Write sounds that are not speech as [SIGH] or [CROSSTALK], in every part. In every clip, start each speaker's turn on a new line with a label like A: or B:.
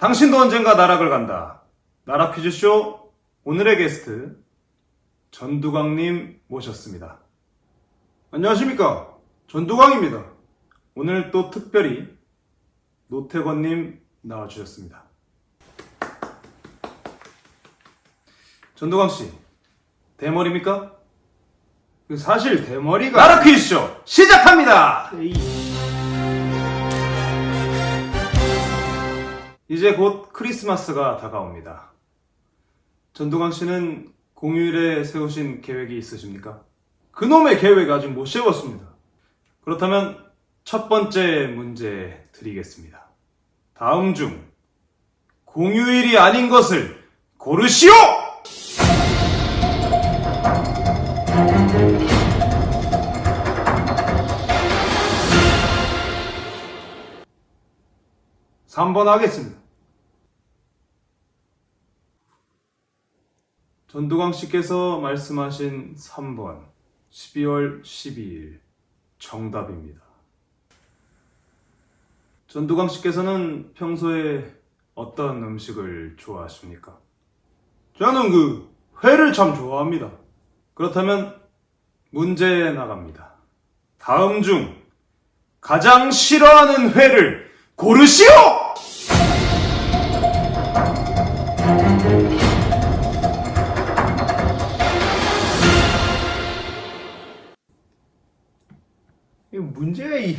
A: 당신도 언젠가 나락을 간다. 나락 퀴즈쇼 오늘의 게스트 전두광님 모셨습니다. 안녕하십니까. 전두광입니다. 오늘 또 특별히 노태권님 나와주셨습니다. 전두광씨, 대머리입니까? 그 사실 대머리가 나락 퀴즈쇼 시작합니다! 이 제 곧 크리스마스가 다가옵니다. 전두광 씨는 공휴일에 세우신 계획이 있으십니까? 그놈의 계획 아직 못 세웠습니다. 그렇다면 첫 번째 문제 드리겠습니다. 다음 중 공휴일이 아닌 것을 고르시오! 삼번 하겠습니다. 전두광 씨께서 말씀하신 3번 12월 12일 정답입니다. 전두광 씨께서는 평소에 어떤 음식을 좋아하십니까? 저는 그 회를 참 좋아합니다. 그렇다면 문제 나갑니다. 다음 중 가장 싫어하는 회를 고르시오! 문제가 이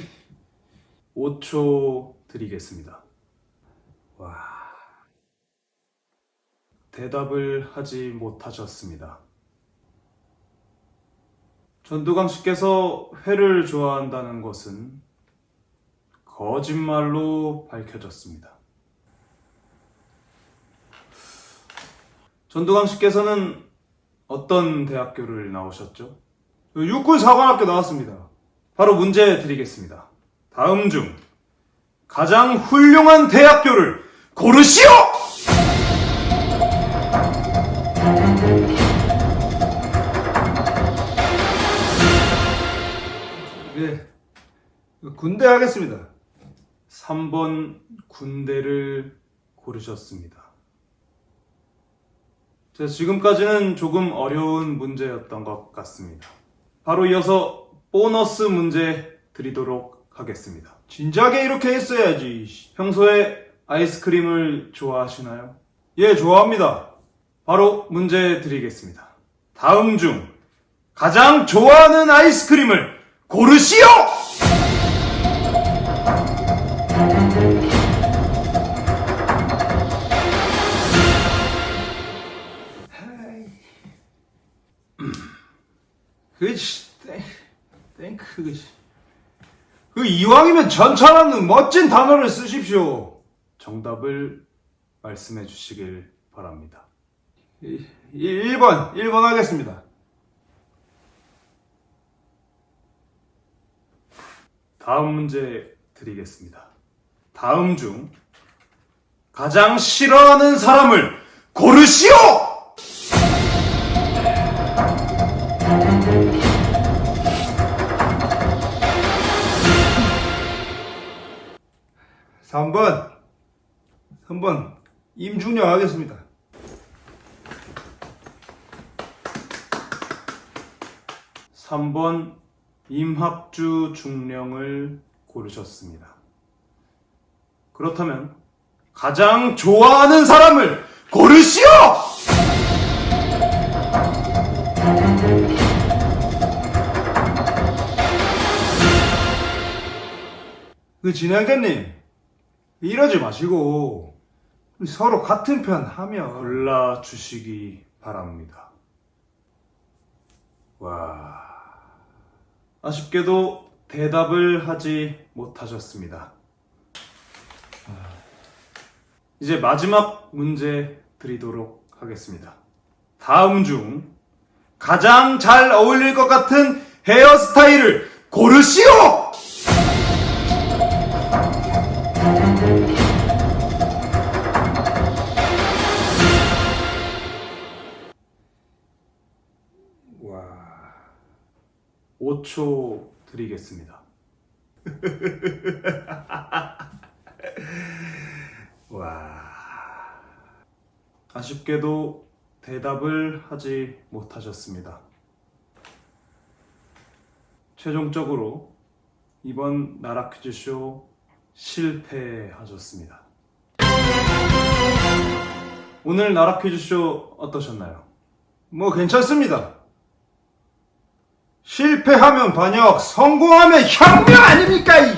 A: 5초 드리겠습니다. 와. 대답을 하지 못하셨습니다. 전두광 씨께서 회를 좋아한다는 것은 거짓말로 밝혀졌습니다. 전두광 씨께서는 어떤 대학교를 나오셨죠? 육군 사관학교 나왔습니다. 바로 문제 드리겠습니다. 다음 중 가장 훌륭한 대학교를 고르시오! 네, 군대 하겠습니다. 3번 군대를 고르셨습니다. 자, 지금까지는 조금 어려운 문제였던 것 같습니다. 바로 이어서 보너스 문제 드리도록 하겠습니다. 진작에 이렇게 했어야지. 평소에 아이스크림을 좋아하시나요? 예, 좋아합니다. 바로 문제 드리겠습니다. 다음 중 가장 좋아하는 아이스크림을 고르시오! [CLEARS THROAT] 그치, 땡크. 그 이왕이면 전처럼 멋진 단어를 쓰십시오. 정답을 말씀해 주시길 바랍니다. 1번, 1번 하겠습니다. 다음 문제 드리겠습니다. 다음 중 가장 싫어하는 사람을 고르시오! 삼번 3번 임중령 하겠습니다. 삼 번 임합주 중령을 고르셨습니다. 그렇다면 가장 좋아하는 사람을 고르시오! 그 진행자님 이러지 마시고 서로 같은 편 하면 골라 주시기 바랍니다. 와 아쉽게도 대답을 하지 못하셨습니다. 이제 마지막 문제 드리도록 하겠습니다. 다음 중 가장 잘 어울릴 것 같은 헤어스타일을 고르시오! 와. 5초 드리겠습니다. [LAUGHS] 와. 아쉽게도 대답을 하지 못하셨습니다. 최종적으로 이번 나라 퀴즈쇼 실패하셨습니다. 오늘 나라 퀴즈쇼 어떠셨나요?
B: 뭐 괜찮습니다. 실패하면 반역, 성공하면 혁명 아닙니까? 이